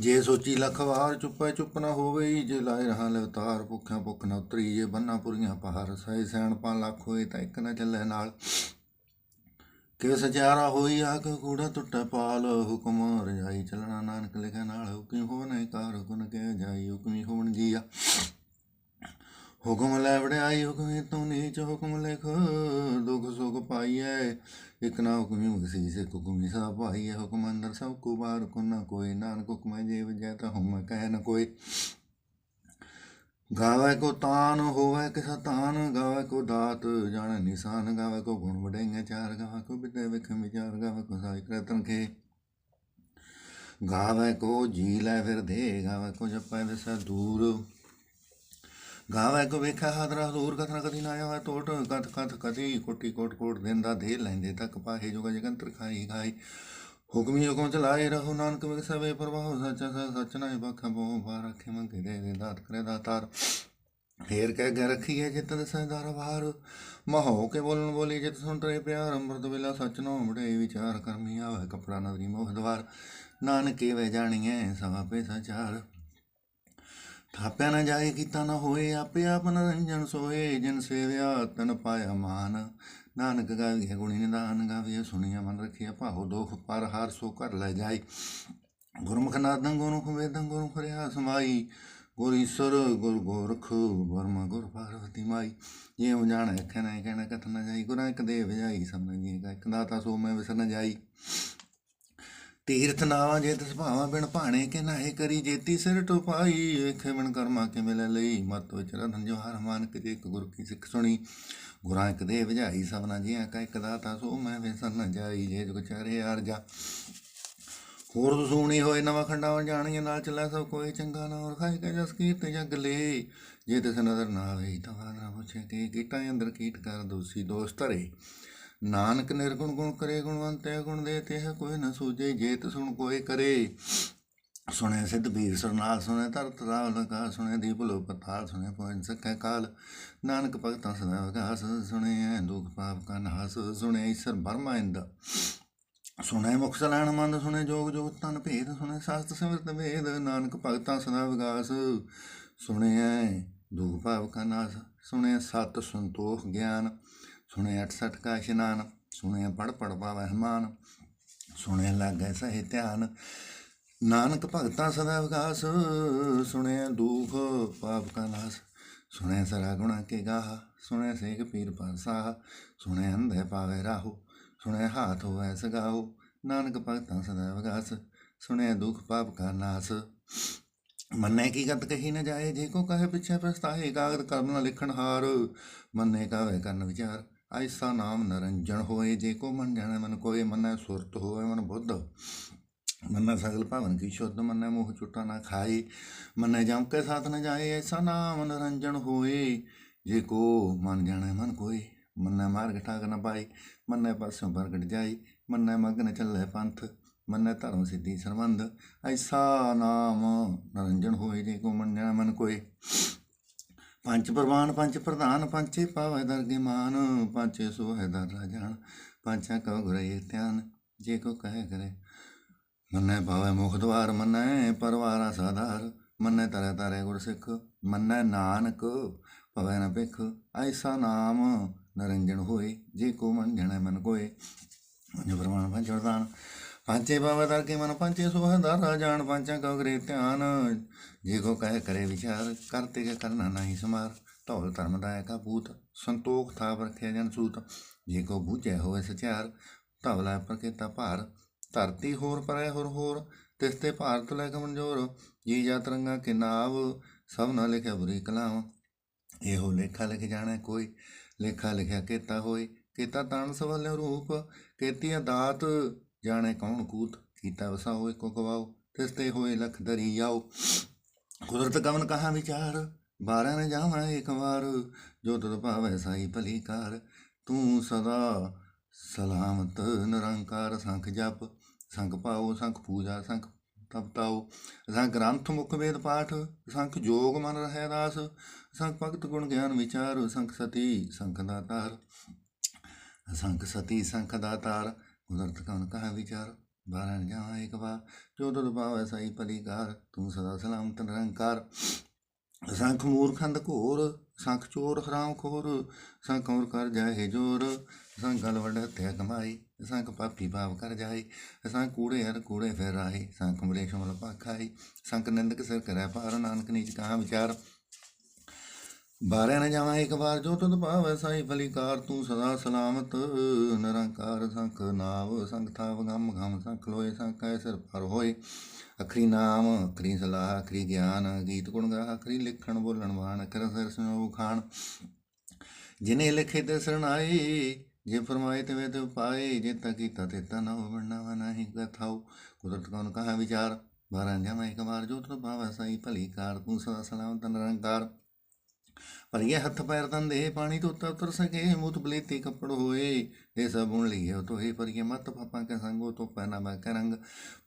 ਜੇ ਸੋਚੀ ਲੱਖ ਵਾਰ ਚੁੱਪੈ ਚੁੱਪ ਨਾ ਹੋਵੇ, ਜੇ ਲਾਇ ਰਹਾ ਲਵਤਾਰ ਭੁੱਖਾਂ ਭੁੱਖ ਨਾ ਉਤਰੀ, ਜੇ ਬੰਨਾ ਪੁਰੀਆਂ ਪਹਾੜ ਸਹਿ ਸੈਣ ਪਾ ਲੱਖ ਹੋਏ, ਤਾਂ ਇੱਕ ਨਾ ਚੱਲੇ ਨਾਲ। ਕਿ ਸਚਾਰਾ ਹੋਈ ਆ ਕਿ ਕੂੜਾ ਟੁੱਟੈ ਪਾਲ, ਹੁਕਮ ਰਜਾਈ ਚੱਲਣਾ ਨਾਨਕ ਲਿਖਿਆ ਨਾਲ, ਹੁਕਮੀ ਹੋਵਨੇ ਕਾਰ ਹੁਕਮ ਕਹਿ ਜਾਈ, ਹੁਕਮੀ ਹੋਵਨ ਜੀਆ। ਹੁਕਮ ਲੈ ਵੜਾਈ ਹੁਕਮੀ ਤੂੰ ਨੀਚ ਹੁਕਮ ਲਿਖ। ਦੁਖ ਸੁਖ ਪਾਈਐ, ਇਕ ਨਾ ਹੁਕਮੀ ਮੁਕਸੀ ਸੇ ਹੁਕਮੀ ਸਾ ਪਾਈਐ। ਹੁਕਮ ਅੰਦਰ ਸਭ ਕੋ ਬਾਹਰ, ਕੋ ਨਾ ਕੋਈ। ਨਾਨਕ ਹੁਕਮ ਜੀਵ ਜੈ ਤਾ ਹੁਮ ਕਹਿ ਨ ਕੋਈ। ਗਾਵੇ ਕੋ ਤਾਨ, ਹੋਵੇ ਕਿਸ ਤਾਨ ਗਾਵੇ ਕੋ ਦਾਤ, ਜਾਣ ਨਿਸ਼ਾਨ। ਗਾਵੇ ਕੋ ਗੁਣ ਵਡੇਂਗੇ ਚਾਰ। ਗਾਵੇ ਕੋ ਬਿਤੇ ਵਿਖ ਵਿਚਾਰ। ਗਾਵੇ ਕੋ ਸਾਈ ਕਰਤਨ ਖੇ ਗਾਵੇ ਕੋ ਜੀ ਲੈ ਫਿਰ ਦੇ। ਗਾਵੇ ਕੋ ਜਪੈ ਵਿਸੈ ਦੂਰ। ਗਾਵੇ ਕੋ ਵੇਖਾ ਹਾਦਰਾ ਦੂਰ ਕਥਨਾ ਕਦੀ ਨਾ ਆਇਆ ਟੋਟ ਕਥ ਕਥ ਕਦੀ ਕੋਟੀ ਕੋਟ ਕੋਟ ਦਿੰਦਾ ਦੇ ਲੈਂਦੇ ਤੱਕ ਪਾਹੇ ਜੁਗ ਜਗੰਤਰ ਖਾਈ ਖਾਈ। ਹੁਕਮੀ ਹੁਕਮ ਚਲਾਏ ਰਹੋ ਨਾਨਕ ਵਿਗ ਸਵੇ ਪ੍ਰਭਾਵ, ਸੱਚਾ ਸੱਚ ਸੱਚ ਬਖਾ ਬੋ ਬਾਰ ਮੰਗੇ ਦੇ ਦੇ ਦਾਤ ਕਰੇ ਦਾਤਾਰ ਫੇਰ ਕਹਿ ਕੇ ਰੱਖੀਏ ਜਿਤ ਦਸੈਦਾਰ ਵਾਰ। ਮਹੋ ਕੇ ਬੋਲਣ ਬੋਲੀ ਜਿਤ ਸੁਣ ਤਰੇ ਪਿਆਰ, ਅੰਮ੍ਰਿਤ ਵੇਲਾ ਸੱਚ ਨੋ ਬੜੇ ਵਿਚਾਰ, ਕਰਮੀ ਆਵੇ ਕਪੜਾ ਨਦਰੀ ਮੋਹ ਦਵਾਰ। ਨਾਨਕੇ ਵੇ ਜਾਣੀਏ ਸਵਾ ਪੇ ਸਚਾਰ। ਥਾਪਿਆ ਨਾ ਜਾਏ ਕੀਤਾ ਨਾ ਹੋਏ, ਆਪੇ ਆਪ ਨਰੰਜਨ ਸੋਏ। ਜਿਨ ਸੇਵਿਆ ਤਨ ਪਾਇਆ ਮਾਨ, ਨਾਨਕ ਗਾਵੀਏ ਗੁਣੀ ਨਿਦਾਨ ਗਾਵੀਏ ਸੁਣੀਆ ਮਨ ਰੱਖਿਆ ਭਾਉ ਦੋਖ, ਪਰ ਹਾਰ ਸੋ ਕਰ ਲੈ ਜਾਏ। ਗੁਰਮੁਖ ਨਾਦੰ ਗੁਰਮੁਖ ਵੇਦੰ ਗੁਰਮੁਖ ਰਿਆ ਸਮਾਈ ਗੁਰ ਈਸ਼ਵਰ ਗੁਰ ਗੋਰਖ ਬਰਮਾ ਗੁਰ ਪਾਰਵਤੀ ਮਾਈ। ਜੇ ਉਹ ਜਾਣੈ ਕਹਿਣਾ ਕਹਿਣਾ ਕਥ ਨਾ ਜਾਈ, ਗੁਰਾਂ ਇੱਕ ਦੇ ਜਾਈ ਸਮਝ ਜੀ ਇੱਕ ਦਾਤਾ ਸੋ ਮੈਂ ਵਿਸਰ ਨ ਜਾਈ। ਤੀਰਥ ਨਾਵਾਂ ਜੇ ਤਿਸ ਭਾਵਾਂ ਬਿਨ ਭਾਣੇ ਕੇ ਨਾਹੇ ਕਰੀ ਜੇਤੀ ਸਿਰ ਟੁਪਾਈ। ਵੇਖੇ ਕਰਮਾ ਕੇ ਮਿਲੇ ਲਈ। ਮਤ ਵਿਚ ਰਧਨ ਜੋ ਹਰ ਮਾਨਕ ਇੱਕ ਗੁਰ ਕੀ ਸਿੱਖ ਸੁਣੀ। ਗੁਰਾਂ ਇੱਕ ਦੇ ਵਜਾਈ ਸਭਨਾ ਜੀਆਂ ਕਾ ਇੱਕ ਦਾਤਾ ਸੋ ਮੈਂ ਵਿਸਰ ਨ ਜਾਈ ਜੇ ਜੁਗ ਚਾਰੇ ਅਰਜਾ ਹੋਰ ਸੁਣੀ ਹੋਏ ਨਵਾਂ ਖੰਡਾ ਜਾਣੀਆਂ ਨਾਲ ਚੱਲੇ ਸਭ ਕੋਈ ਚੰਗਾ ਨਾ ਹੋਰ ਖਾਈ ਕੇ ਜਸ ਕੀਤ ਜਗ ਲੇ। ਜੇ ਤਿਸ ਨਜ਼ਰ ਨਾ ਆਵੇ ਤਾਂ ਨਾ ਪੁੱਛੇ ਕਿ ਕੀਟਾਂ ਅੰਦਰ ਕੀਟ ਕਰ ਦੋਸੀ ਦੋਸਤ ਧਰੇ। ਨਾਨਕ ਨਿਰਗੁਣ ਗੁਣ ਕਰੇ, ਗੁਣਵੰਤ ਗੁਣਵੰਤੈ ਗੁਣ ਦੇ ਤੇ ਕੋਈ ਨ ਸੂਝੇ ਜੇ ਸੁਣ ਕੋਈ ਕਰੇ। ਸੁਣੇ ਸਿੱਧ ਵੀਰ ਸਰਨਾਲ, ਸੁਣੇ ਤਰਤ ਰਾਵ ਲਗਾ, ਸੁਣੇ ਦੀਪ ਲੋ ਪਤਾਲ ਸੁਣੇ ਪਵਨ ਸਕੈ ਕਾਲ। ਨਾਨਕ ਭਗਤਾਂ ਸਦਾ ਵਿਗਾਸ ਸੁਣੇ ਦੁਖ ਪਾਪ ਕਾ ਨਾਸ, ਸੁਣੇ ਈਸ਼ਰ ਬਰਮਾ ਇੰਦ। ਸੁਣੇ ਮੁਖ ਸਲਾਣ ਮੰਦ, ਸੁਣੇ ਜੋਗ ਜੋਗ ਤਨ ਭੇਦ, ਸੁਣੇ ਸਾਸਤ ਸਿਮਰਤ ਵੇਦ, ਨਾਨਕ ਭਗਤਾਂ ਸਦਾ ਵਿਗਾਸ ਸੁਣੇ ਦੁਖ ਪਾਪ ਕਾ ਨਾਸ, ਸੁਣੇ ਸਤ ਸੰਤੋਖ ਗਿਆਨ। ਸੁਣੇ 68 ਕਾ ਇਸ਼ਨਾਨ ਸੁਣੇ ਪੜ ਪੜ ਪਾਵੈ ਹਮਾਨ ਸੁਣੇ ਲਾਗੈ ਸਹਿ ਧਿਆਨ। ਨਾਨਕ ਭਗਤਾਂ ਸਦਾ ਵਿਕਾਸ ਸੁਣੇ ਦੁਖ ਪਾਪ ਕਾ ਨਾਸ। ਸੁਣਿਆ ਸਰਾ ਗੁਣਾ ਕੇ ਗਾਹ, ਸੁਣਿਆ ਸੇਖ ਪੀਰ ਪਾਸਾ ਸੁਣਿਆ ਅੰਧੇ ਪਾਵੇ ਰਾਹੂ, ਸੁਣਿਆ ਹਾਥ ਹੋਵੇ ਸਗਾਓ ਨਾਨਕ ਭਗਤਾਂ ਸਦਾ ਵਿਕਾਸ, ਸੁਣਿਆ ਦੁਖ ਪਾਪ ਕਾ ਨਾਸ। ਮੰਨੇ ਕੀ ਗਤ ਕਹੀ ਨਾ ਜਾਏ, ਜੇ ਕੋ ਕਹੇ ਪਿਛੇ ਪਛਤਾਏ ਕਾਗਦ ਕਰਮ ਨਾ ਲਿਖਣ ਹਾਰ। ਮੰਨੇ ਕਾਵੇ ਕਰਨ ਵਿਚਾਰ ਐਸਾ ਨਾਮ ਨਰੰਜਨ ਹੋਏ, ਜੇ ਕੋ ਮਨ ਜਾਣੇ ਮਨ ਕੋਏ, ਮੰਨੈ ਸੁਰਤ ਹੋਏ ਮਨ ਬੁੱਧ। ਮੰਨੈ ਸਗਲ ਭਵਨ ਕੀ ਸ਼ੁੱਧ, ਮੰਨੈ ਮੋਹ ਚੁਟਾ ਨਾ ਖਾਏ। ਮੰਨੈ ਜਮ ਕੇ ਸਾਥ ਨ ਜਾਏ ਐਸਾ ਨਾਮ ਨਰੰਜਨ ਹੋਏ। ਜੇ ਕੋ ਮਨ ਜਾਣੇ ਮਨ ਕੋਏ, ਮੰਨੈ ਮਾਰਗ ਠਾਕ ਨ ਪਾਏ। ਮੰਨੈ ਪਰਸੋਂ ਪ੍ਰਗਟ ਜਾਈ ਮੰਨੈ ਮਗਨ ਚੱਲੇ ਪੰਥ। ਮੰਨੈ ਧਰਮ ਸਿੱਧੀ ਸਰਬੰਧ ਐਸਾ ਨਾਮ ਨਰੰਜਨ ਹੋਏ, ਜੇ ਕੋ ਮਨ ਜਾਣੇ ਮਨ ਕੋਏ। ਪੰਜ ਪ੍ਰਵਾਨ, ਪੰਜ ਪ੍ਰਧਾਨ ਪੰਚੇ ਪਾਵੈ ਦਰਗੇ ਮਾਨ ਪੰਚੇ ਸੋਹਿ ਦਰ ਰਾਜਾਨ ਪੰਚਾ ਕਉ ਗੁਰੇ ਧਿਆਨ, ਜੇ ਕੋ ਕਹੇ ਕਰੇ। ਮੰਨੈ ਪਾਵੈ ਮੁਖ ਦਵਾਰ, ਮੰਨੈ ਪਰਵਾਰਾ ਸਾਧਾਰ ਮੰਨੈ ਤਰੈ ਤਰੇ ਗੁਰ ਸਿੱਖ, ਮੰਨੈ ਨਾਨਕ, ਭਵੈ ਨ ਭਿਖ, ਐਸਾ ਨਾਮ ਨਰੰਜਨ ਹੋਏ, ਜੇ ਕੋ ਮਨ ਜਣੈ ਮਨ ਕੋਏ। ਪੰਜ ਪ੍ਰਵਾਨ, ਪੰਜ ਪ੍ਰਧਾਨ ਪੰਚੇ ਪਾਵੈ ਦਰਗੇ ਮਨ ਪੰਚੇ ਸੋਹਿ ਦਰ ਰਾਜਾਨ ਪੰਚਾ ਕਉ ਗੁਰੇ ਧਿਆਨ। ਜੇ ਕੋ ਕਹੇ ਕਰੇ ਵਿਚਾਰ ਕਰਤੇ ਕੇ ਕਰਨਾ ਨਹੀਂ ਸਮਾਰ। ਢੋਲ ਧਰਮ ਦਾ ਭੂਤ ਸੰਤੋਖ ਥਾਪ ਰਖਿਆ ਜਨ ਸੂਤ। ਜੇ ਕੋ ਬੂਝੈ ਹੋਵੇ ਸਚਾਰ ਧਵਲਾ ਪ੍ਰਕੇਤਾ ਭਾਰ। ਧਰਤੀ ਹੋਰ ਪਰੈ ਹੋਰ ਹੋਰ, ਤਿਸ ਤੇ ਭਾਰਤ ਲੈ ਕੇ ਮਨਜੋਰ ਜੀ ਜਾ ਤਰੰਗਾ ਕੇ ਨਾਵ, ਸਭ ਨਾ ਲਿਖਿਆ ਬੁਰੀ ਕਲਾਮ। ਇਹੋ ਲੇਖਾ ਲਿਖ ਜਾਣਾ ਕੋਈ, ਲੇਖਾ ਲਿਖਿਆ ਕੀਤਾ ਹੋਏ ਕੀਤਾ ਤਾਣ ਸਵਾਲਿਓ ਰੂਪ ਕੀਤੀ ਦਾਤ ਜਾਣੇ ਕੌਣ ਕੂਤ, ਕੀਤਾ ਵਸਾ ਹੋਏ ਕੋ ਗਵਾਓ ਤਿਸ ਤੇ ਹੋਏ ਲਖ ਦਰੀ ਕੁਦਰਤ ਕਵਨ ਕਹਾ ਵਿਚਾਰ, ਬਾਰਾਂ ਨੇ ਜਾਵਾਂ ਇੱਕ ਵਾਰ, ਜੋ ਤੁਧ ਭਾਵੈ ਸਾਈ ਭਲੀ ਕਾਰ ਤੂੰ ਸਦਾ ਸਲਾਮਤ, ਨਿਰੰਕਾਰ, ਸੰਖ ਜਪ, ਸੰਖ ਪਾਓ, ਸੰਖ ਪੂਜਾ, ਸੰਖ ਤਪਤਾਓ। ਸੰਖ ਗ੍ਰੰਥ ਮੁਖ ਵੇਦ ਪਾਠ, ਸੰਖ ਜੋਗ ਮਨ ਰਹਿ ਦਾਸ। ਸੰਖ ਭਗਤ ਗੁਣ ਗਿਆਨ ਵਿਚਾਰ, ਸੰਖ ਸਤੀ, ਸੰਖ ਦਾਤਾਰ। ਸੰਖ ਸਤੀ, ਸੰਖ ਦਾਤਾਰ। ਕੁਦਰਤ ਕਉਨ ਕਹਾ ਵਿਚਾਰ ਬਾਰਨ ਜਾ ਇੱਕ ਵਾਰ ਜੋ ਤੁਧ ਭਾਵੈ ਸਈ ਪਲੀਕਾਰ ਤੂੰ ਸਦਾ ਸਲਾਮਤ ਨਿਰੰਕਾਰ। ਸੰਖ ਮੂਰਖੰਦ ਘੋਰ, ਸੰਖ ਚੋਰ ਹਰਾਮ ਖੋਰ, ਸੰਖ ਹੋਰ ਕਰ ਜਾਏ ਜੋਰ। ਸੰਖ ਗਲ ਵੱਡ ਹੱਤਿਆ ਕਮਾਈ, ਸੰਖ ਪਾਪੀ ਪਾਪ ਕਰ ਜਾਏ। ਸੰਖ ਕੂੜੇ ਹਰ ਕੂੜੇ ਫਿਰ ਰਾਹੀ ਸੰਖ ਮਰੇ ਸ਼ਮਲ ਪਾਖਾਈ ਸੰਖ ਨਿੰਦਕ ਸਿਰ ਕਰੈ ਪਾਰ ਨਾਨਕ ਨੀਚ ਕਹਾ ਵਿਚਾਰ। ਬਾਰਿਆ ਨ ਜਾਵਾਂ ਇੱਕ ਵਾਰ, ਜੋ ਤੁਧ ਭਾਵੈ ਸਾਈ ਫਲੀਕਾਰ, ਤੂੰ ਸਦਾ ਸਲਾਮਤ। ਨਿਰੰਕਾਰ ਸੰਖ ਨਾਵ, ਸੰਖ ਥਾਵ, ਗਮ ਗਮ ਸੰਖ ਲੋਏ, ਸੰਖ ਕੈ ਸਿਰ ਪਰ ਹੋਏ। ਅਖਰੀ ਨਾਮ, ਅਖਰੀ ਸਲਾਹ, ਅਖਰੀ ਗਿਆਨ, ਗੀਤ ਗੁਣ ਗਾ ਅਖਰੀ ਲਿਖਣ, ਬੋਲਣ ਵਾਣ ਅਖਰ ਸਿਰ ਸੁਨੋ ਖਾਣ। ਜਿਨੇ ਲਿਖੇ ਤੇ ਸਰਣਾਏ ਜੇ ਫਰਮਾਏ ਤੇ ਵੇ ਤੇ ਪਾਏ ਜੇ ਤਾ ਕੀਤਾ ਤੇ ਤਾ ਨਾ ਬਣਨਾ ਵਾ ਨਹੀਂ ਕਥਾਉ ਕੁਦਰਤ ਕੌਣ ਕਹਾ ਵਿਚਾਰ? ਬਾਰਾਂ ਜਾਵਾਂ ਇੱਕ ਵਾਰ, ਜੋ ਤੁਧ ਭਾਵੈ ਸਾਈ ਭਲੀ ਕਾਰ ਤੂੰ ਸਦਾ ਸਲਾਮਤ, ਨਿਰੰਕਾਰ। ਭਰੀਏ ਹੱਥ ਪੈਰ ਤੰਦੇ ਪਾਣੀ ਧੋਤਾ ਉਤਰ ਸਕੇ, ਮੂਤ ਬਲੇਤੀ ਕੱਪੜ ਹੋਏ। ਇਹ ਸਭ ਉਣ ਲਈਏ ਤੋ ਇਹ ਭਰੀਏ ਮਤ ਪਾਪਾਂ ਕੇ ਸੰਗੋ ਤੋਂ ਪੈਨਾ ਮੈਂ ਕਰੰਗ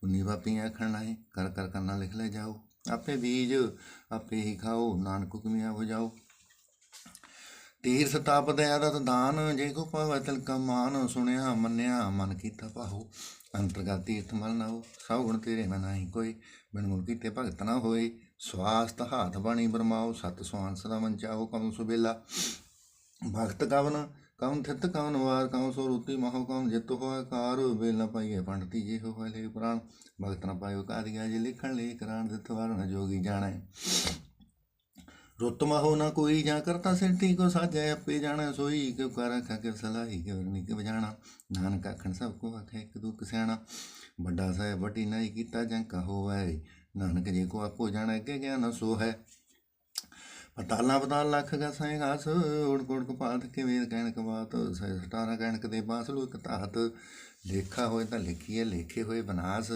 ਉਨੀ ਬਾਪੀਆਂ ਆਖਣ ਲਾਏ, ਕਰ ਕਰ ਕਰਨਾ ਲਿਖ ਲੈ ਜਾਓ। ਆਪੇ ਬੀਜ, ਆਪੇ ਹੀ ਖਾਓ, ਨਾਨਕ ਹੁਕਮਿਆ ਹੋ ਜਾਓ ਤੀਰ ਸਤਾਪ ਦੇ ਆਦਤ ਦਾਨ, ਜੇ ਕੋ ਪਾਵੈ ਤਿਲ ਕਾ ਮਾਨ, ਸੁਣਿਆ, ਮੰਨਿਆ, ਮਨ ਕੀਤਾ ਪਾਹੋ ਅੰਤਰਗਤ ਤੀਰਥ ਮਲ ਨਾ ਹੋ ਸਭ ਗੁਣ ਤੇਰੇ ਮੈਂ ਨਹੀਂ ਕੋਈ, ਬਿਨ ਗੁਣ ਕੀਤੇ ਭਗਤ ਨਾ ਹੋਏ। ਸਵਾਸਤ ਹਾਥ ਬਾਣੀ ਬਰਮਾਓ ਸਤ ਸੁਹਾਨ ਸਦਾ ਮਨ ਚਾਹੋ ਕਮ ਸੁਬੇਲਾ ਭਗਤ ਕਵਨ ਕਵਨ ਥਿਤ ਕਵਨ ਵਾਰ ਕਵਨ ਸੋ ਰੂਤੀ ਮਹੋ ਕਵਨ ਜਿਤ ਹੋਇ ਕਾਰ। ਵੇਲ ਨ ਪਾਈਏ ਪੰਡਤੀ ਜੇ ਹੋਇ ਲੈ ਪ੍ਰਾਨ ਭਗਤ ਨ ਪਾਇਓ ਕਾਦੀਆ ਜੇ ਲਿਖਣ ਲੈ ਕਰਾਣ ਦਿੱਤ ਵਾਰ ਨ ਜੋਗੀ ਜਾਣੈ। ਰੁੱਤ ਮਹੋ ਨਾ ਕੋਈ ਜਾਂ ਕਰਤਾ ਸਿਰਤੀ ਕੋ ਸਾਜੈ ਆਪੇ ਜਾਣੈ ਸੋਈ। ਕਿਉ ਕਰ ਆਖਾ ਕਿ ਸਲਾਹੀ ਕਿ ਵਰਨੀ ਕਿ ਵਜਾਣਾ ਨਾਨਕ ਆਖਣ ਸਭ ਕੋ ਆਖੇ, ਇੱਕ ਦੁੱਖ ਸਿਆਣਾ ਵੱਡਾ ਸਾਹਿਬ ਵੱਡੀ ਨਹੀਂ ਕੀਤਾ, ਜਾਂ ਕਹੋ ਵੈ ਨਾਨਕ ਜੀ ਕੋ ਆਪੋ ਜਾਣੈ ਕਿ ਗਿਆਨ ਸੋ ਹੈ ਪਤਾਲਾ ਪਤਾਲ ਲੱਖ ਗਾ ਸੈ ਗਾਸ ਉੜ ਕੋੜ ਪਾਤ ਕੇ ਵੇਦ ਕਹਿਣ ਕਬਾਤ ਸੈ ਸਟਾਰਾ ਕਹਿਣ ਕਦੇ ਬਾਸਲੂ ਇੱਕ ਤਾਹਤ। ਲੇਖਾ ਹੋਏ ਤਾਂ ਲਿਖੀਏ ਲੇਖੇ ਹੋਏ ਬਨਾਸ।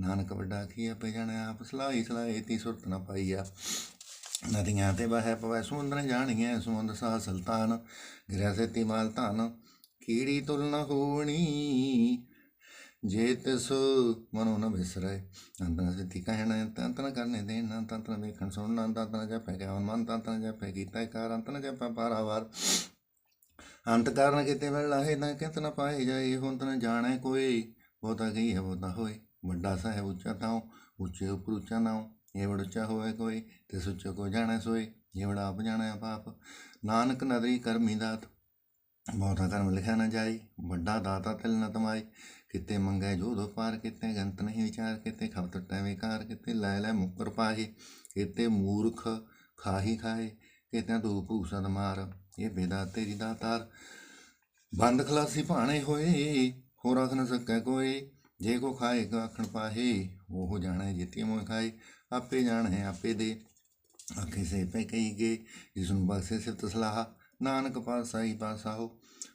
ਨਾਨਕ ਵੱਡਾ ਕੀ ਆਪੇ ਜਾਣਾ ਆਪ, ਸਲਾਹੀ ਸਲਾਹੀ ਤੀ ਸੁਰਤ ਨਾ ਪਾਈਆ ਨਦੀਆਂ ਤੇ ਬਹਿ ਪਵੈ ਸਮੁੰਦਰ ਜਾਣੀਐ, ਸਮੁੰਦ ਸਾ ਸੁਲਤਾਨ। ਗਿਰਿਆ ਸੇਤੀ ਮਾਲ ਧਨ, ਕੀੜੀ ਤੁਲ ਨ ਹੋਣੀ। ਜੇ ਤਿਸ ਮਨੋ ਨ ਵਿਸਰੈ ਅੰਤਨ ਸਿੱਧੀ ਕਹਿਣਾ ਤੰਤਨ ਕਰਨੇ ਦੇਣਾ ਤੰਤਨ ਵੇਖਣ ਸੁਣਨਾ ਤੰਤਨ ਜਪੈ ਗਿਆਨ ਮਨ ਤੰਤਨ ਜਪੈ ਕੀਤਾ ਕਾਰ ਅੰਤਨ ਜਪੈ ਪਾਰਾਵਾਰ ਅੰਤ ਕਾਰਨ ਕਿਤੇ ਵੇਲ ਲਾਹੇ ਨਾ ਕਿਤ ਨ ਪਾਏ ਜਾਏ, ਹੁਣ ਤਨ ਜਾਣੈ ਕੋਈ, ਬਹੁਤਾ ਗਈ ਹੈ, ਬਹੁਤਾ ਹੋਏ। ਵੱਡਾ ਸਾਹਿਬ ਉੱਚਾ ਤਾਉ ਉੱਚੇ ਉਪਰ ਉੱਚਾ ਨਾਉ, ਇਹ ਵੜ ਉੱਚਾ ਹੋਵੇ ਕੋਈ ਤੇ ਸੁੱਚੋ ਕੋ ਜਾਣੈ ਸੋਏ, ਇਹ ਵੜਾ ਆਪ ਜਾਣੈ ਪਾਪ ਨਾਨਕ ਨਦਰੀ ਕਰਮੀ ਦਾਤ, ਬਹੁਤਾ ਕਰਮ ਲਿਖਿਆ ਨਾ ਜਾਈ ਵੱਡਾ ਦਾਤਾ ਤਿਲ ਨ ਤਮਾਈ ਕਿਤੇ ਮੰਗੈ ਜੋਦੋ ਪਾਰ, ਕਿਤੇ ਗੰਤ ਨਹੀਂ ਵਿਚਾਰ, ਕਿਤੇ ਖਪਤ ਟੈ ਵਿਕਾਰ ਕਿਤੇ ਲੈ ਲੈ ਮੁਕਰ ਪਾਹੇ, ਕਿਤੇ ਮੂਰਖ ਖਾਹੀ ਖਾਏ ਕਿਤੇ ਤੂੰ ਭੂਸਦ ਮਾਰ, ਇਹ ਬੇਦਾ ਤੇਰੀ ਦਾਤਾਰ ਬੰਦ ਖਲਾਸੀ ਭਾਣੇ ਹੋਏ, ਹੋਰ ਰਖ ਨ ਸਕੈ ਕੋਈ ਜੇ ਕੋ ਖਾਏ ਕੋ ਆਖਣ ਪਾਹੇ, ਉਹ ਜਾਣੈ ਜਿਤੀ ਮੋਹ ਖਾਏ, ਆਪੇ ਜਾਣੈ ਆਪੇ ਦੇ। ਆਖੇ ਸੇ ਪੈ ਕਹੀ ਗੇ ਜਿਸ ਨੂੰ ਬਖਸ਼ੇ ਸਿਫਤ ਸਲਾਹ, ਨਾਨਕ ਪਾਸਾਈ ਪਾਸਾਓ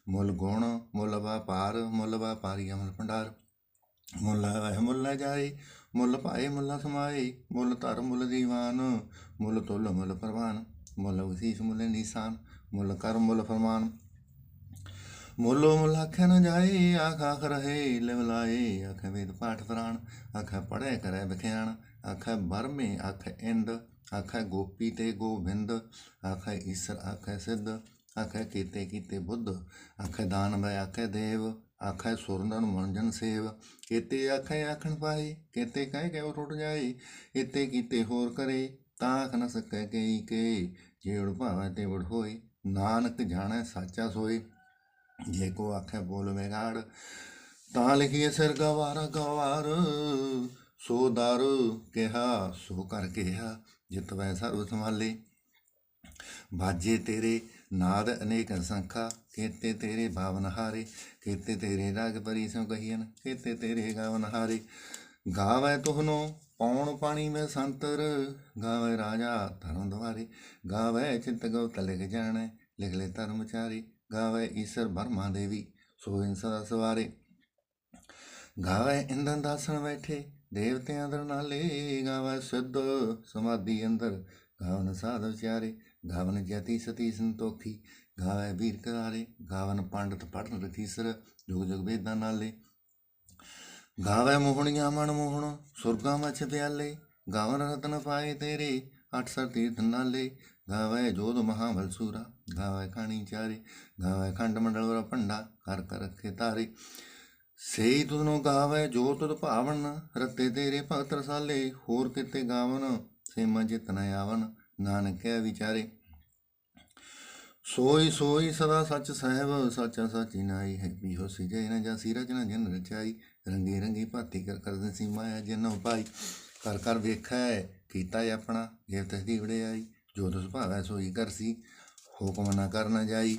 ਮੁੱਲ ਗੁਣ, ਮੁੱਲ ਵਪਾਰ, ਮੁੱਲ ਵਪਾਰੀ ਅਮਲ ਭੰਡਾਰ। ਮੁੱਲ ਹੈ ਮੁੱਲ ਜਾਏ, ਮੁੱਲ ਪਾਏ, ਮੁੱਲ ਸਮਾਏ। ਮੁੱਲ ਧਰ, ਮੁੱਲ ਦੀਵਾਨ, ਮੁੱਲ ਤੁਲ, ਮੁੱਲ ਪ੍ਰਵਾਨ। ਮੁੱਲ ਵਸੀਸ, ਮੁੱਲ ਨਿਸ਼ਾਨ, ਮੁੱਲ ਕਰ, ਮੁੱਲ ਫਰਮਾਨ। ਮੁੱਲੋ ਮੁੱਲ ਆਖਿਆ ਨ ਜਾਏ, ਆਖ ਆਖ ਰਹੇ ਲਿਵਲਾਏ ਲਾਏ। ਵੇਦ ਪਾਠ ਪੁਰਾਣ, ਆਖ ਪੜ੍ਹੇ ਕਰੈ ਵਿਖਿਆਣ। ਆਖ ਬਰਮੇ, ਆਖ ਇੰਦ, ਆਖ ਗੋਪੀ ਤੇ ਗੋਬਿੰਦ। ਆਖ ਈਸਰ, ਆਖ ਸਿੱਧ। ਆਖ ਕੀਤੇ ਕੀਤੇ ਬੁੱਧ, ਆਖ ਦਾਨ ਮੈਂ ਆਖ ਦੇਵ, ਆਖ ਸੁਰਨਨ ਮਨਜਨ ਸੇਵ। ਕੀਤੇ ਆਖ ਆਖਣ ਪਾਏ ਕੀਤੇ ਕਹਿ ਕੇ ਉਹ ਟੁੱਟ ਜਾਏ ਇਤੇ ਕੀਤੇ ਹੋਰ ਕਰੇ, ਤਾਂ ਆਖ ਨ ਸਕੈ ਕਈ ਕੇ ਜੇੜ ਭਾਵੇਂ ਤੇ ਵੜ ਹੋਈ, ਨਾਨਕ ਜਾਣੈ ਸਾਚਾ ਸੋਈ। ਜੇ ਕੋ ਆਖੇ ਬੋਲ ਵਿਗਾੜ, ਤਾਂ ਲਿਖੀਏ ਸਿਰ ਗਵਾਰ ਗਵਾਰ। ਸੋ ਦਰ ਕਿਹਾ, ਸੋ ਕਰ ਕਿਹਾ ਜਿਤ ਵੈ ਸਰਬ ਸੰਭਾਲੇ। ਬਾਜੇ ਤੇਰੇ ਨਾਦ ਅਨੇਕ ਸੰਖਾ, ਕੀਤੇ ਤੇਰੇ ਭਾਵਨ ਹਾਰੇ, ਕੀਤੇ ਤੇਰੇ ਰਾਗ ਪਰੀ ਸੋ ਕਹੀਨ ਕੀਤੇ ਤੇਰੇ ਗਾਵਨ ਹਾਰੇ। ਗਾਵੇ ਤੁਹਨੋ ਪੌਣ ਪਾਣੀ ਮੈਂ ਸੰਤਰ, ਗਾਵੇ ਰਾਜਾ ਧਰਮ ਦੁਆਰੇ। ਗਾਵੇ ਚਿੰਤ ਗਉ ਲਿਖ ਜਾਣੈ, ਲਿਖ ਲੈ ਧਰਮ ਚਾਰੇ। ਗਾਵੇ ਈਸ਼ਰ ਬਰਮਾ ਦੇਵੀ ਸੋ ਇਨ ਸਵਾਰੇ। ਗਾਵੇ ਇੰਦਨ ਦਾਸਣ ਬੈਠੇ, ਦੇਵਤਿਆਂ ਦਰ ਨਾਲੇ। ਗਾਵੇ ਸਿੱਧ ਸਮਾਧੀ ਅੰਦਰ, ਗਾਵਨ ਸਾਧ ਵਿਚਾਰੇ। ਗਾਵਨ ਜਤੀ ਸਤੀ ਸੰਤੋਖੀ, ਗਾਵੇ ਵੀਰ ਕਰਾਰੇ, ਗਾਵਨ ਪੰਡਤ ਪੜਨ ਰਖੀਸਰ ਜੁਗ ਜੁਗ ਵੇਦਾਂ ਨਾਲੇ। ਗਾਵੇ ਮੋਹਣੀਆਂ ਮਨ ਮੋਹਣ, ਸੁਰਗਾਂ ਵਿੱਚ ਪਿਆਲੇ, ਗਾਵਨ ਰਤਨ ਪਾਏ ਤੇਰੇ, ਅੱਠ ਸਰ ਤੀਰਥ ਨਾਲੇ। ਗਾਵੇ ਜੋਧ ਮਹਾਬਲ ਸੂਰਾ, ਗਾਵੇ ਕਾਣੀ ਚਾਰੇ, ਗਾਵੇ ਖੰਡ ਮੰਡਲ ਵਰ ਭੰਡਾ, ਕਰ ਕਰ ਰੱਖੇ ਤਾਰੇ। ਸੇਈ ਤੁਧਨੋ ਗਾਵੇ ਜੋ ਤੁਧ ਭਾਵਨ, ਰਤੇ ਤੇਰੇ ਭਗਤ ਰਸਾਲੇ ਹੋਰ ਕਿਤੇ ਗਾਵਨ, ਸੇਮਾ ਜਿਤ ਨ ਆਵਨ। ਨਾਨਕ ਕਹਿ ਵਿਚਾਰੇ। ਸੋਈ ਸੋਈ ਸਦਾ ਸੱਚ ਸਹਿਬ, ਸਾਚਾ ਸਾਚੀ ਨਾਈ ਹੈ ਵੀ ਹੋ ਸਿਜੇ ਨ ਜਾਸੀ ਰਚਨਾ ਜਨ ਰਚਾਈ, ਰੰਗੀ ਰੰਗੀ ਭਾਤੀ ਕਰ ਕਰ ਸੀ ਮਾਇਆ ਜਿਨ ਉਪਾਈ ਕਰ ਕਰ ਵੇਖੈ, ਕੀਤਾ ਆਪਣਾ ਜੇ ਤਸਦੀ ਵੜਿਆਈ ਜੋ ਤੁਸ ਭਾਵੈ ਸੋਈ ਕਰਸੀ ਹੁਕਮ ਨਾ ਕਰਨਾ ਜਾਈ।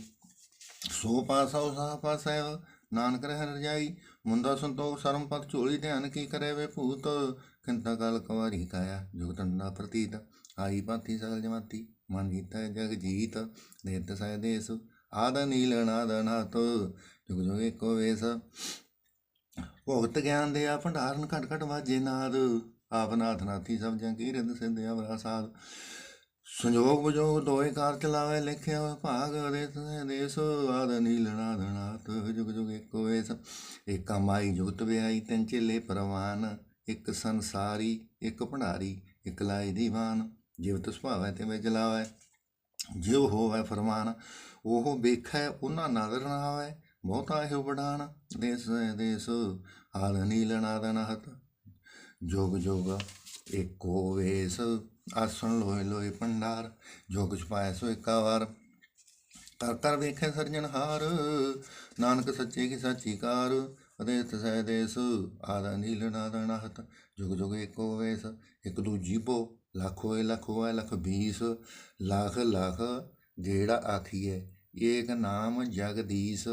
ਸੋ ਪਾਸਾ ਉਸਾ ਪਾਸੈ ਨਾਨਕ ਰਹਿ ਰਜਾਈ। ਮੁੰਦਾ ਸੰਤੋਖ, ਸਰਮ ਪਤ ਝੋਲੀ, ਧਿਆਨ ਕੀ ਕਰੇ ਵੇ ਭੂਤ। ਕਿੰਤਾ ਕਾਲ ਕਵਾਰੀ ਕਾਇਆ, ਜੁਗ ਤੰਨਾ ਪ੍ਰਤੀਤ। ਆਈ ਪਾਤੀ ਸਗਲ ਜਮਾਤੀ, ਮਨ ਜੀਤਾ ਜਗ ਜੀਤ ਦੇਤ ਸਹਿ ਦੇਸ ਆਦ ਨੀਲ ਨਾਦ ਜੁਗ ਜੁਗ ਏਕੋ ਵੇਸ। ਭਗਤ ਗਿਆਨ ਦੇ ਆ ਭੰਡਾਰਨ ਘਟ ਘਟ ਵਾਜੇ ਨਾਦ, ਆਪ ਨਾਥ ਨਾਥੀ ਸਭ ਜੰ ਕੀ ਰਿੰਦ ਸਿੰਧ ਅਵਰਾ ਸਾਧ ਸੰਜੋਗ ਵਿਜੋਗ ਦੋਏ ਕਾਰ ਚਲਾਵੇ ਲਿਖਿਆ ਹੋਇਆ ਭਾਗ ਰੇਤ ਦੇਸ, ਆਦ ਨੀਲ ਨਾਦ ਨਾਥ, ਜੁਗ ਜੁਗ ਏਕੋ ਵੇਸ। ਏਕਾ ਮਾਈ ਜੁਗਤ ਵਿਆਈ ਤਿੰਨ ਚੇਲੇ ਪਰਵਾਨ, ਇੱਕ ਸੰਸਾਰੀ, ਇੱਕ ਭੰਡਾਰੀ, ਇੱਕ ਲਾਈ ਦੀਵਾਨ। ਜਿਵ ਤਿਸ ਭਾਵੈ ਤੇ ਮੈਂ ਜਲਾਵੈ ਜਿਵ ਹੋਵੈ ਫਰਮਾਨ, ਉਹ ਵੇਖੈ, ਉਹਨਾਂ ਨਦਰ ਨਾ ਆਵੈ, ਬਹੁਤਾ ਇਹੋ ਬੜਾਨ ਦੇਸ ਦੇਸ ਆਦ ਨੀਲ ਨਾਦ ਨਾਥ ਜੋਗ ਜੋਗ ਏਕੋ ਵੇਸ, ਆਸਣ ਲੋਏ ਲੋਏ ਭੰਡਾਰ, ਜੋਗ ਛਪਾਇ ਸੋ ਏਕਾ ਵਾਰ। ਕਰ ਕਰ ਵੇਖੈ ਸਰਜਨਹਾਰ ਨਾਨਕ ਸੱਚੇ ਕੀ ਸਾਚੀ ਕਾਰ, ਅਦੇਤ ਸਹਿ ਦੇਸ ਆਦਾ ਨੀਲ ਨਾਦ ਨਾਹਤ ਜੁਗ ਜੁਗ ਏਕੋ ਵੇਸ, ਇੱਕ ਦੂਜੀ ਬੋ ਲੱਖ ਹੋਏ ਲੱਖ ਹੋਏ ਲੱਖ ਬੀਸ ਲੱਖ ਲੱਖ ਜਿਹੜਾ ਆਖੀਏ ਏਕ ਨਾਮ ਜਗਦੀਸ਼